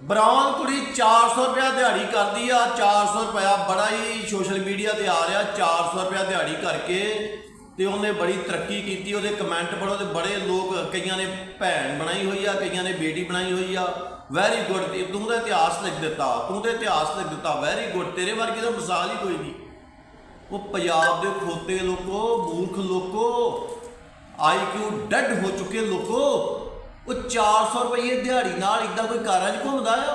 Brown ਕੁੜੀ 400 ਰੁਪਇਆ ਦਿਹਾੜੀ ਕਰਦੀ ਆ 400 ਰੁਪਇਆ ਬੜਾ ਹੀ ਸੋਸ਼ਲ ਮੀਡੀਆ ਤੇ ਆ ਰਿਹਾ 400 ਰੁਪਇਆ ਦਿਹਾੜੀ ਕਰਕੇ ਤੇ ਉਹਨੇ ਬੜੀ ਤਰੱਕੀ ਕੀਤੀ, ਉਹਦੇ ਕਮੈਂਟ ਪੜੋ ਤੇ ਬੜੇ ਲੋਕ, ਕਈਆਂ ਨੇ ਭੈਣ ਬਣਾਈ ਹੋਈ ਆ, ਕਈਆਂ ਨੇ ਬੇਟੀ ਬਣਾਈ ਹੋਈ ਆ। ਵੈਰੀ ਗੁੱਡ ਤੂੰ ਤਾਂ ਇਤਿਹਾਸ ਲਿਖ ਦਿੱਤਾ, ਤੂੰ ਤਾਂ ਇਤਿਹਾਸ ਲਿਖ ਦਿੱਤਾ ਵੈਰੀ ਗੁੱਡ ਤੇਰੇ ਵਰਗੀ ਤਾਂ ਮਿਸਾਲ ਹੀ ਕੋਈ ਨਹੀਂ। ਉਹ ਪੰਜਾਬ ਦੇ ਖੋਤੇ ਲੋਕੋ, ਮੂਰਖ ਲੋਕੋ ਆਈਕਿਊ ਡੈਡ ਹੋ ਚੁੱਕੇ ਲੋਕੋ। ਉਹ 400 ਰੁਪਏ ਦਿਹਾੜੀ ਨਾਲ ਇਦਾਂ ਕੋਈ ਕਾਰਾਂ 'ਚ ਘੁੰਮਦਾ ਆ?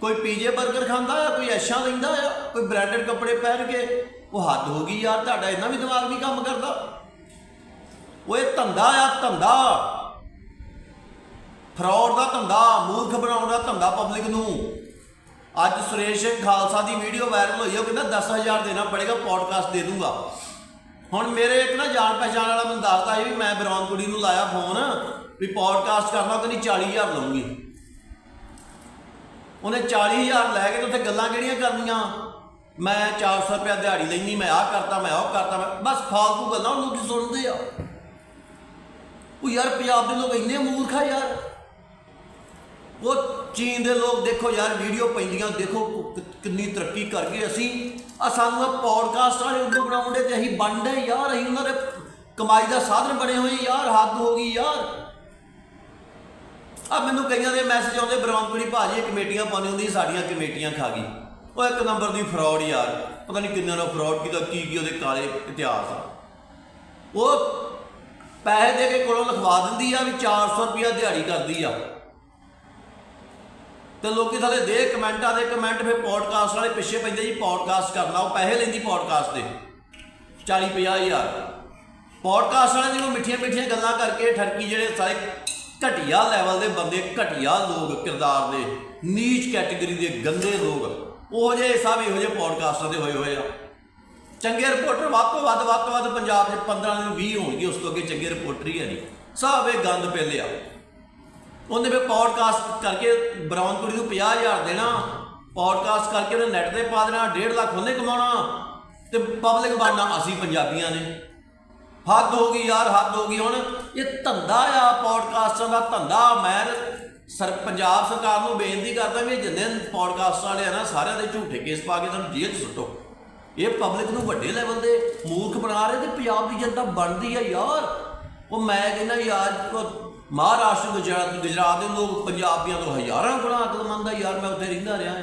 ਕੋਈ ਪੀਜੇ 버ਗਰ ਖਾਂਦਾ ਆ? ਕੋਈ ਐਸ਼ਾ ਲੈਂਦਾ ਆ? ਕੋਈ ਬ੍ਰਾਂਡਡ ਕੱਪੜੇ ਪਹਿਨ ਕੇ? ਉਹ ਹੱਦ ਹੋ ਗਈ ਯਾਰ, ਤੁਹਾਡਾ ਇੰਨਾ ਵੀ ਦਿਮਾਗ ਨਹੀਂ ਕੰਮ ਕਰਦਾ। ਉਹ ਇਹ ਧੰਦਾ ਆ, ਧੰਦਾ। ਫਰਾਡ ਦਾ ਧੰਦਾ, ਮੂਰਖ ਬਣਾਉਣ ਦਾ ਧੰਦਾ ਪਬਲਿਕ ਨੂੰ। ਅੱਜ ਸੁਰੇਸ਼ ਸਿੰਘ ਖਾਲਸਾ ਦੀ ਵੀਡੀਓ ਵਾਇਰਲ ਹੋਈ ਉਹ ਕਹਿੰਦਾ 10000 ਦੇਣਾ ਪੜੇਗਾ ਪੋਡਕਾਸਟ ਦੇ ਦੂੰਗਾ। ਹੁਣ ਮੇਰੇ ਇੱਕ ਨਾ ਜਾਣ ਪਹਿਚਾਣ ਵਾਲਾ ਮੈਨੂੰ ਦੱਸਦਾ ਸੀ ਵੀ ਮੈਂ ਬਰੌਨ ਕੁੜੀ ਨੂੰ ਲਾਇਆ ਫੋਨ ਵੀ ਪੋਡਕਾਸਟ ਕਰਨਾ ਕਹਿੰਦੀ 40000 ਲਵਾਂਗੀ ਉਹਨੇ 40000 ਲੈ ਕੇ ਤੇ ਉੱਥੇ ਗੱਲਾਂ ਕਿਹੜੀਆਂ ਕਰਨੀਆਂ? ਮੈਂ 400 ਰੁਪਇਆ ਦਿਹਾੜੀ ਲੈਣੀ ਮੈਂ ਆਹ ਕਰਤਾ, ਮੈਂ ਉਹ ਕਰਤਾ, ਮੈਂ ਬਸ ਫਾਲਤੂ ਗੱਲਾਂ ਉਹ ਲੋਕੀ ਸੁਣਦੇ ਆ। ਉਹ ਯਾਰ ਪੰਜਾਬ ਦੇ ਲੋਕ ਇੰਨੇ ਮੂਰਖ ਆ ਯਾਰ। ਉਹ ਚੀਨ ਦੇ ਲੋਕ ਦੇਖੋ ਯਾਰ, ਵੀਡੀਓ ਪੈਂਦੀਆਂ, ਦੇਖੋ ਕਿੰਨੀ ਤਰੱਕੀ ਕਰ ਗਏ ਅਸੀਂ, ਆ ਸਾਨੂੰ ਇਹ ਪੌਡਕਾਸਟ ਵਾਲੇ ਉਦੋਂ ਬਣਾਉਂਦੇ ਤੇ ਅਸੀਂ ਬਣਦੇ ਯਾਰ, ਅਸੀਂ ਉਹਨਾਂ ਦੇ ਕਮਾਈ ਦਾ ਸਾਧਨ ਬਣੇ ਹੋਏ ਯਾਰ, ਹੱਦ ਹੋ ਗਈ ਯਾਰ। ਆ ਮੈਨੂੰ ਕਈਆਂ ਦੇ ਮੈਸੇਜ ਆਉਂਦੇ ਬਰੌਂਕੜੀ ਭਾਜੀ ਇਹ ਕਮੇਟੀਆਂ ਪਾਉਂਦੀ ਹੁੰਦੀ ਸਾਡੀਆਂ ਕਮੇਟੀਆਂ ਖਾ ਗਈ। ਉਹ ਇੱਕ ਨੰਬਰ ਦੀ ਫਰਾਡ ਯਾਰ, ਪਤਾ ਨਹੀਂ ਕਿੰਨਾ ਦਾ ਫਰਾਡ ਕੀਤਾ, ਕੀ ਕੀ ਉਹਦੇ ਕਾਲੇ ਇਤਿਹਾਸ ਆ। ਉਹ ਪੈਸੇ ਦੇ ਕੇ ਕੋਲੋਂ ਲਿਖਵਾ ਦਿੰਦੀ ਆ ਵੀ 400 ਰੁਪਿਆ ਦਿਹਾੜੀ ਕਰਦੀ ਆ। ਤੇ ਲੋਕੀ ਥੱਲੇ ਦੇ ਕਮੈਂਟਾਂ ਦੇ, ਕਮੈਂਟ ਫਿਰ ਪੋਡਕਾਸਟ ਵਾਲੇ ਪਿੱਛੇ ਪੈਂਦੇ ਜੀ ਪੋਡਕਾਸਟ ਕਰਨਾ। ਉਹ ਪੈਸੇ ਲੈਂਦੀ ਪੋਡਕਾਸਟ ਦੇ 40 50 ਹਜ਼ਾਰ। ਪੋਡਕਾਸਟ ਵਾਲੇ ਜਿਹਨੂੰ ਮਿੱਠੀਆਂ ਮਿੱਠੀਆਂ ਗੱਲਾਂ ਕਰਕੇ ਠਰਕੀ ਜਿਹੜੇ ਸਾਰੇ ਘਟੀਆ ਲੈਵਲ ਦੇ ਬੰਦੇ, ਘਟੀਆ ਲੋਕ ਕਿਰਦਾਰ ਦੇ ਨੀਚ ਕੈਟਾਗਰੀ ਦੇ ਗੰਦੇ ਲੋਕ। ਉਹ ਜਿਹੇ ਸਭ ਇਹੋ ਜਿਹੇ ਪੋਡਕਾਸਟਾਂ ਦੇ ਹੋਏ ਹੋਏ ਆ। ਚੰਗੇ ਰਿਪੋਰਟਰ ਵੱਧ ਤੋਂ ਵੱਧ ਵੱਧ ਤੋਂ ਵੱਧ ਪੰਜਾਬ 'ਚ 15 ਨੂੰ 20 ਹੋਣਗੇ, ਉਸ ਤੋਂ ਅੱਗੇ ਚੰਗੇ ਰਿਪੋਰਟਰ ਹੀ ਹੈ ਨਹੀਂ। ਸਭ ਇਹ ਗੰਦ ਪਹਿਲੇ ਆ। ਉਹਨੇ ਵੀ ਪੌਡਕਾਸਟ ਕਰਕੇ ਬਰਾਉਨ ਕੁੜੀ ਨੂੰ 50000 ਦੇਣਾ ਪੌਡਕਾਸਟ ਕਰਕੇ ਉਹਨੇ ਨੈਟ ਤੇ ਪਾ ਦੇਣਾ 1.5 ਲੱਖ ਉਹਨੇ ਕਮਾਉਣਾ, ਤੇ ਪਬਲਿਕ ਬਣਨਾ ਅਸੀਂ ਪੰਜਾਬੀਆਂ ਨੇ। ਹੱਦ ਹੋ ਗਈ ਯਾਰ, ਹੱਦ ਹੋ ਗਈ ਹੁਣ। ਇਹ ਧੰਦਾ ਆ ਪੌਡਕਾਸਟਾਂ ਦਾ ਧੰਦਾ। ਮੈਂ ਸਰ, ਪੰਜਾਬ ਸਰਕਾਰ ਨੂੰ ਬੇਨਤੀ ਕਰਦਾ ਵੀ ਇਹ ਜਿੰਨੇ ਪੌਡਕਾਸਟ ਵਾਲੇ ਆ ਨਾ, ਸਾਰਿਆਂ ਦੇ ਝੂਠੇ ਕੇਸ ਪਾ ਕੇ ਤੁਹਾਨੂੰ ਜੇਲ੍ਹ 'ਚ ਸੁੱਟੋ। ਇਹ ਪਬਲਿਕ ਨੂੰ ਵੱਡੇ ਲੈਵਲ ਦੇ ਮੂਰਖ ਬਣਾ ਰਹੇ ਤੇ ਪੰਜਾਬ ਦੀ ਜਨਤਾ ਬਣਦੀ ਆ ਯਾਰ। ਉਹ ਮੈਂ ਕਹਿੰਦਾ ਯਾਰ ਮਹਾਰਾਸ਼ਟਰ, ਗੁਜਰਾਤ ਗੁਜਰਾਤ ਦੇ ਲੋਕ ਪੰਜਾਬੀਆਂ ਤੋਂ ਹਜ਼ਾਰਾਂ ਗੁਣਾ ਅਕਲਮੰਦ ਆ ਯਾਰ, ਮੈਂ ਉੱਥੇ ਰਹਿੰਦਾ ਰਿਹਾ। ਆ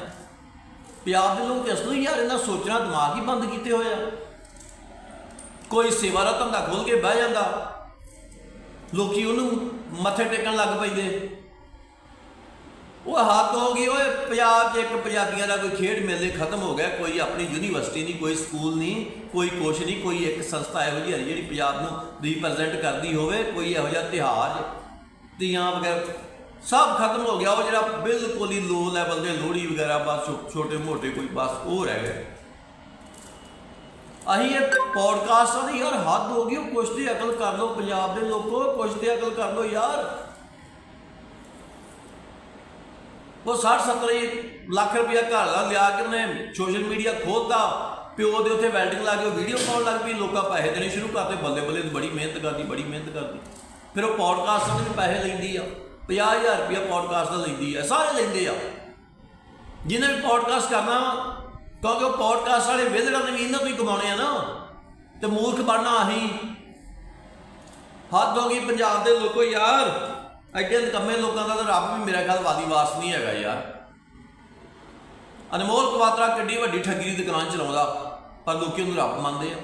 ਪੰਜਾਬ ਦੇ ਲੋਕ ਇਸ ਨੂੰ ਯਾਰ, ਇਹਨਾਂ ਸੋਚਣਾ ਦਿਮਾਗ ਹੀ ਬੰਦ ਕੀਤੇ ਹੋਏ ਆ। ਕੋਈ ਸੇਵਾ ਦਾ ਧੰਦਾ ਖੋਲ ਕੇ ਬਹਿ ਜਾਂਦਾ। ਲੋਕੀ ਉਹਨੂੰ ਮੱਥੇ ਟੇਕਣ ਲੱਗ ਪੈਂਦੇ। ਉਹ ਹੱਥ ਹੋ ਗਈ, ਓਏ ਪੰਜਾਬ 'ਚ ਇੱਕ ਪੰਜਾਬੀਆਂ ਦਾ ਕੋਈ ਖੇਡ ਮੇਲੇ ਖਤਮ ਹੋ ਗਿਆ, ਕੋਈ ਆਪਣੀ ਯੂਨੀਵਰਸਿਟੀ ਨਹੀਂ, ਕੋਈ ਸਕੂਲ ਨਹੀਂ, ਕੋਈ ਕੁਛ ਨਹੀਂ, ਕੋਈ ਇੱਕ ਸੰਸਥਾ ਇਹੋ ਜਿਹੀ ਹੈ ਜਿਹੜੀ ਪੰਜਾਬ ਨੂੰ ਰਿਪਰੈਜ਼ੈਂਟ ਕਰਦੀ ਹੋਵੇ, ਕੋਈ ਇਹੋ ਜਿਹਾ ਤਿਹਾਰ ਤੀਆਂ ਵਗੈਰਾ, ਸਭ ਖਤਮ ਹੋ ਗਿਆ। ਉਹ ਜਿਹੜਾ ਬਿਲਕੁਲ ਹੀ ਲੋ ਲੈਵਲ ਦੇ ਲੋਹੜੀ ਵਗੈਰਾ, ਬਸ ਛੋਟੇ ਮੋਟੇ ਕੋਈ ਬਸ ਉਹ ਰਹਿ ਗਏ। ਅਹੀਂ ਇਹ ਪੌਡਕਾਸਟਾਂ ਦੀ ਯਾਰ ਹੱਦ ਹੋ ਗਈ ਉਹ ਕੁਛ ਤੇ ਅਕਲ ਕਰ ਲਓ ਪੰਜਾਬ ਦੇ ਲੋਕੋ ਕੁਛ ਤੇ ਅਕਲ ਕਰ ਲਓ ਯਾਰ ਉਹ 60 70 ਲੱਖ ਰੁਪਇਆ ਘਰ ਦਾ ਲਿਆ ਕੇ ਉਹਨੇ ਸੋਸ਼ਲ ਮੀਡੀਆ ਖੋਲਦਾ ਪਿਓ ਦੇ ਉੱਥੇ ਵੈਲਡਿੰਗ ਲਾ ਕੇ ਉਹ ਵੀਡੀਓ ਪਾਉਣ ਲੱਗ ਪਈ ਲੋਕਾਂ ਪੈਸੇ ਦੇਣੇ ਸ਼ੁਰੂ ਕਰਤੇ ਬੱਲੇ ਬੱਲੇ ਬੜੀ ਮਿਹਨਤ ਕਰਦੀ ਬੜੀ ਮਿਹਨਤ ਕਰਦੀ। ਫਿਰ ਉਹ ਪੌਡਕਾਸਟ ਦੇ ਵੀ ਪੈਸੇ ਲੈਂਦੀ ਆ 50000 ਰੁਪਇਆ ਪੌਡਕਾਸਟ ਦਾ ਲੈਂਦੀ ਆ ਸਾਰੇ ਲੈਂਦੇ ਆ। ਜਿਹਨੇ ਵੀ ਪੌਡਕਾਸਟ ਕਰਨਾ ਵਾ, ਕਿਉਂਕਿ ਉਹ ਪੋਡਕਾਸਟ ਵਾਲੇ ਵਿਹਲੜਾਂ ਨੇ ਵੀ ਇਹਨਾਂ ਤੋਂ ਹੀ ਕਮਾਉਣੇ ਆ ਨਾ। ਤੇ ਮੂਰਖ ਬਣਨਾ ਆਹੀ। ਹੱਦ ਹੋ ਗਈ ਪੰਜਾਬ ਦੇ ਲੋਕੋ ਯਾਰ। ਐਡੇ ਨਿਕੰਮੇ ਲੋਕਾਂ ਦਾ ਤਾਂ ਰੱਬ ਵੀ ਮੇਰਾ ਖਿਆਲ ਵਾਦੀ ਵਾਸ ਨਹੀਂ ਹੈਗਾ ਯਾਰ। ਅਨਮੋਲ ਕਵਾਤਰਾ ਕਿੱਡੀ ਵੱਡੀ ਠੱਗੀ ਦੀ ਦੁਕਾਨ ਚਲਾਉਂਦਾ, ਪਰ ਲੋਕੀ ਉਹਨੂੰ ਰੱਬ ਮੰਨਦੇ ਆ।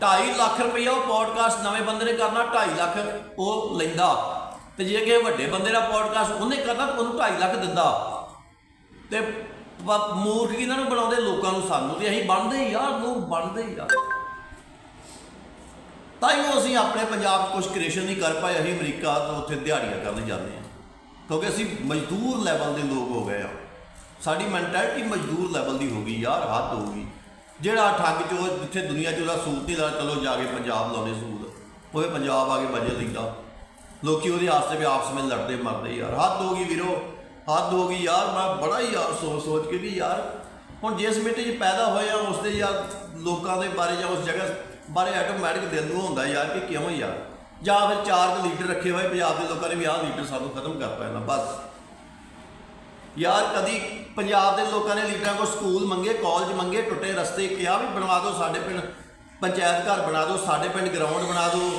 2.5 ਲੱਖ ਰੁਪਈਆ ਉਹ ਪੋਡਕਾਸਟ ਨਵੇਂ ਬੰਦੇ ਨੇ ਕਰਨਾ 2.5 ਲੱਖ ਉਹ ਲੈਂਦਾ। ਤੇ ਜੇ ਕਿ ਵੱਡੇ ਬੰਦੇ ਦਾ ਪੋਡਕਾਸਟ ਉਹਨੇ ਕਰਨਾ, ਤਾਂ ਉਹਨੂੰ 2.5 ਲੱਖ ਦਿੰਦਾ। ਤੇ ਬ- ਮੂਰਖ ਇਹਨਾਂ ਨੂੰ ਬਣਾਉਂਦੇ, ਲੋਕਾਂ ਨੂੰ ਸਾਨੂੰ ਤੇ ਅਸੀਂ ਬਣਦੇ ਯਾਰ ਲੋਕ ਬਣਦੇ ਯਾਰ ਤਾਂ ਹੀ ਉਹ ਅਸੀਂ ਆਪਣੇ ਪੰਜਾਬ 'ਚ ਕੁਝ ਕ੍ਰੀਏਸ਼ਨ ਨਹੀਂ ਕਰ ਪਾਏ, ਅਸੀਂ ਅਮਰੀਕਾ ਤੋਂ ਉੱਥੇ ਦਿਹਾੜੀਆਂ ਕਰਨ ਜਾਂਦੇ ਹਾਂ। ਕਿਉਂਕਿ ਅਸੀਂ ਮਜ਼ਦੂਰ ਲੈਵਲ ਦੇ ਲੋਕ ਹੋ ਗਏ ਆ। ਸਾਡੀ ਮੈਂਟੈਲਿਟੀ ਮਜ਼ਦੂਰ ਲੈਵਲ ਦੀ ਹੋ ਗਈ ਯਾਰ ਹੱਦ ਹੋ ਗਈ। ਜਿਹੜਾ ਠੱਗ ਚੋ ਜਿੱਥੇ ਦੁਨੀਆ 'ਚ ਉਹਦਾ ਸੂਤ ਨਹੀਂ ਲਾ ਚਲੋ ਜਾ ਕੇ ਪੰਜਾਬ ਲਾਉਂਦੇ ਸੂਤ। ਹੋਏ ਪੰਜਾਬ ਆ ਕੇ ਵਜੇ ਲੈਂਦਾ ਲੋਕੀ ਉਹਦੇ ਆਸਤੇ ਵੀ ਆਪਸ ਵਿੱਚ ਲੜਦੇ ਮਰਦੇ ਯਾਰ। ਹੱਦ ਹੋ ਗਈ ਵੀਰੋ। ਹੱਦ ਹੋ ਗਈ ਯਾਰ, ਮੈਂ ਬੜਾ ਹੀ ਯਾਰ ਸੋਚ ਸੋਚ ਕੇ ਵੀ ਯਾਰ, ਹੁਣ ਜਿਸ ਮਿੱਟੀ 'ਚ ਪੈਦਾ ਹੋਏ ਆ ਉਸ ਦੇ ਯਾਰ ਲੋਕਾਂ ਦੇ ਬਾਰੇ ਜਾਂ ਉਸ ਜਗ੍ਹਾ ਬਾਰੇ ਆਟੋਮੈਟਿਕ ਦਿਲ ਨੂੰ ਹੁੰਦਾ ਯਾਰ ਕਿ ਕਿਉਂ ਯਾਰ? ਜਾਂ ਫਿਰ ਚਾਰ ਕੁ ਲੀਡਰ ਰੱਖੇ ਹੋਏ ਪੰਜਾਬ ਦੇ ਲੋਕਾਂ ਨੇ ਵੀ ਆਹ ਲੀਡਰ ਸਾਨੂੰ ਖਤਮ ਕਰ ਪੈਣਾ ਬਸ। ਯਾਰ ਕਦੀ ਪੰਜਾਬ ਦੇ ਲੋਕਾਂ ਨੇ ਲੀਡਰਾਂ ਕੋਲ ਸਕੂਲ ਮੰਗੇ ਕਾਲਜ ਮੰਗੇ, ਟੁੱਟੇ ਰਸਤੇ ਕਿਹਾ ਵੀ ਬਣਵਾ ਦਿਓ ਸਾਡੇ ਪਿੰਡ, ਪੰਚਾਇਤ ਘਰ ਬਣਾ ਦਿਓ, ਸਾਡੇ ਪਿੰਡ ਗਰਾਊਂਡ ਬਣਾ ਦਿਓ,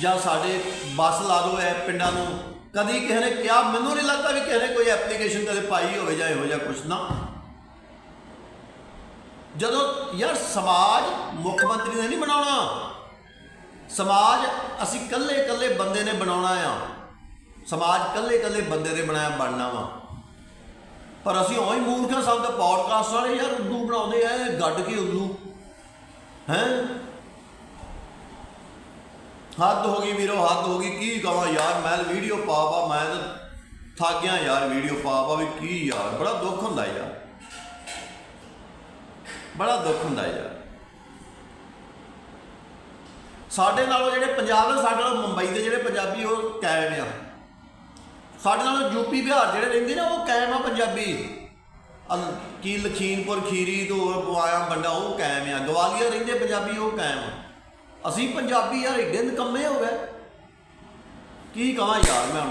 ਜਾਂ ਸਾਡੇ ਬੱਸ ਲਾ ਦਿਓ ਐ ਪਿੰਡਾਂ ਨੂੰ। ਕਦੀ ਕਿਸੇ ਨੇ ਕਿਹਾ, ਮੈਨੂੰ ਨਹੀਂ ਲੱਗਦਾ ਵੀ ਕਿਸੇ ਨੇ ਕੋਈ ਐਪਲੀਕੇਸ਼ਨ ਕਦੇ ਪਾਈ ਹੋਵੇ ਜਾਂ ਇਹੋ ਜਿਹਾ ਕੁਛ ਨਾ। ਜਦੋਂ ਯਾਰ ਸਮਾਜ ਮੁੱਖ ਮੰਤਰੀ ਨੇ ਨਹੀਂ ਬਣਾਉਣਾ, ਸਮਾਜ ਅਸੀਂ ਕੱਲੇ ਕੱਲੇ ਬੰਦੇ ਨੇ ਬਣਾਉਣਾ ਆ। ਸਮਾਜ ਕੱਲੇ ਕੱਲੇ ਬੰਦੇ ਨੇ ਬਣਾਇਆ ਬਣਨਾ ਵਾ। ਪਰ ਅਸੀਂ ਉਹੀ ਮੂਰਖਾਂ ਸਭ ਦਾ ਪੌਡਕਾਸਟ ਵਾਲੇ ਯਾਰ ਉਰਦੂ ਬਣਾਉਂਦੇ ਆ ਗੱਡ ਕੇ ਉਰਦੂ ਹੈ? ਹੱਦ ਹੋ ਗਈ ਵੀਰੋ, ਹੱਦ ਹੋ ਗਈ। ਕੀ ਕਹਾਂ ਯਾਰ ਮੈਂ ਵੀਡੀਓ ਪਾ ਪਾ ਮੈਂ ਤਾਂ ਥੱਕ ਗਿਆ ਯਾਰ ਵੀਡੀਓ ਪਾ ਪਾ ਵੀ ਕੀ ਯਾਰ? ਬੜਾ ਦੁੱਖ ਹੁੰਦਾ ਯਾਰ। ਬੜਾ ਦੁੱਖ ਹੁੰਦਾ ਯਾਰ। ਸਾਡੇ ਨਾਲੋਂ ਜਿਹੜੇ ਪੰਜਾਬ ਦੇ, ਸਾਡੇ ਨਾਲੋਂ ਮੁੰਬਈ ਦੇ ਜਿਹੜੇ ਪੰਜਾਬੀ, ਉਹ ਕਾਇਮ ਆ। ਸਾਡੇ ਨਾਲੋਂ ਯੂਪੀ ਬਿਹਾਰ ਜਿਹੜੇ ਰਹਿੰਦੇ ਨੇ, ਉਹ ਕਾਇਮ ਆ ਪੰਜਾਬੀ। ਕੀ ਲਖੀਮਪੁਰ, ਖੀਰੀ ਤੋਂ ਆਇਆ ਬੰਦਾ ਉਹ ਕਾਇਮ ਆ। ਗਵਾਲੀਅਰ ਰਹਿੰਦੇ ਪੰਜਾਬੀ, ਉਹ ਕਾਇਮ ਆ। ਅਸੀਂ ਪੰਜਾਬੀ ਯਾਰ ਏਡੇ ਨਿਕੰਮੇ ਹੋ ਗਏ। ਕੀ ਕਹਾਂ ਯਾਰ ਮੈਂ ਹੁਣ?